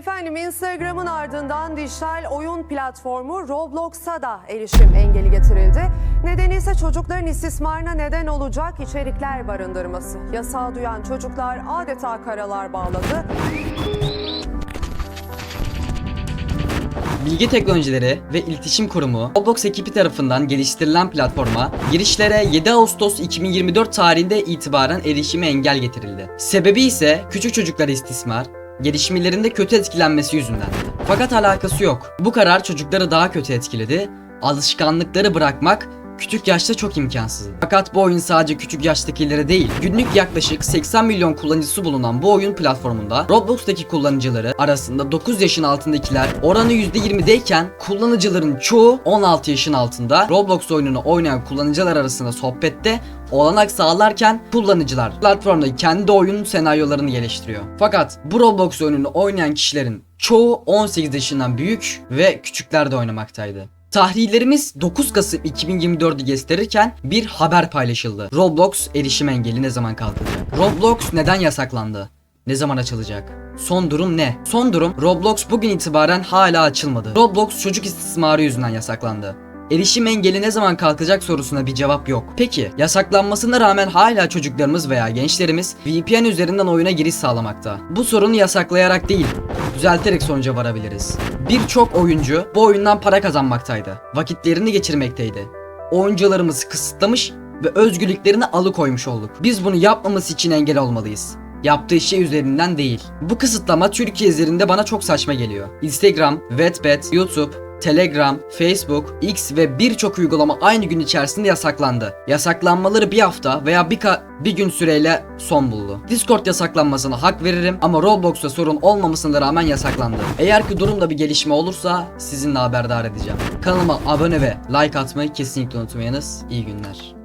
Efendim Instagram'ın ardından dijital oyun platformu Roblox'a da erişim engeli getirildi. Nedeni ise çocukların istismarına neden olacak içerikler barındırması. Yasağı duyan çocuklar adeta karalar bağladı. Bilgi Teknolojileri ve İletişim Kurumu Roblox ekibi tarafından geliştirilen platforma girişlere 7 Ağustos 2024 tarihinde itibaren erişime engel getirildi. Sebebi ise küçük çocuklara istismar, gelişmelerinde kötü etkilenmesi yüzünden. Fakat alakası yok. Bu karar çocukları daha kötü etkiledi. Alışkanlıkları bırakmak küçük yaşta çok imkansız. Fakat bu oyun sadece küçük yaştakilere değil, günlük yaklaşık 80 milyon kullanıcısı bulunan bu oyun platformunda Roblox'taki kullanıcıları arasında 9 yaşın altındakiler oranı %20'deyken kullanıcıların çoğu 16 yaşın altında Roblox oyununu oynayan kullanıcılar arasında sohbette olanak sağlarken kullanıcılar platformda kendi oyun senaryolarını geliştiriyor. Fakat bu Roblox oyununu oynayan kişilerin çoğu 18 yaşından büyük ve küçükler de oynamaktaydı. Tahrilerimiz 9 Kasım 2024'ü gösterirken bir haber paylaşıldı. Roblox erişim engeli ne zaman kalkacak? Roblox neden yasaklandı? Ne zaman açılacak? Son durum ne? Son durum Roblox bugün itibaren hala açılmadı. Roblox çocuk istismarı yüzünden yasaklandı. Erişim engeli ne zaman kalkacak sorusuna bir cevap yok. Peki yasaklanmasına rağmen hala çocuklarımız veya gençlerimiz VPN üzerinden oyuna giriş sağlamakta. Bu sorunu yasaklayarak değil, düzelterek sonuca varabiliriz. Birçok oyuncu bu oyundan para kazanmaktaydı. Vakitlerini geçirmekteydi. Oyuncularımızı kısıtlamış ve özgürlüklerini alıkoymuş olduk. Biz bunu yapmaması için engel olmalıyız. Yaptığı şey üzerinden değil. Bu kısıtlama Türkiye üzerinde bana çok saçma geliyor. Instagram, Wattpad, YouTube, Telegram, Facebook, X ve birçok uygulama aynı gün içerisinde yasaklandı. Yasaklanmaları bir hafta veya bir, bir gün süreyle son buldu. Discord yasaklanmasına hak veririm ama Roblox'ta sorun olmamasına rağmen yasaklandı. Eğer ki durumda bir gelişme olursa sizinle haberdar edeceğim. Kanalıma abone ve like atmayı kesinlikle unutmayınız. İyi günler.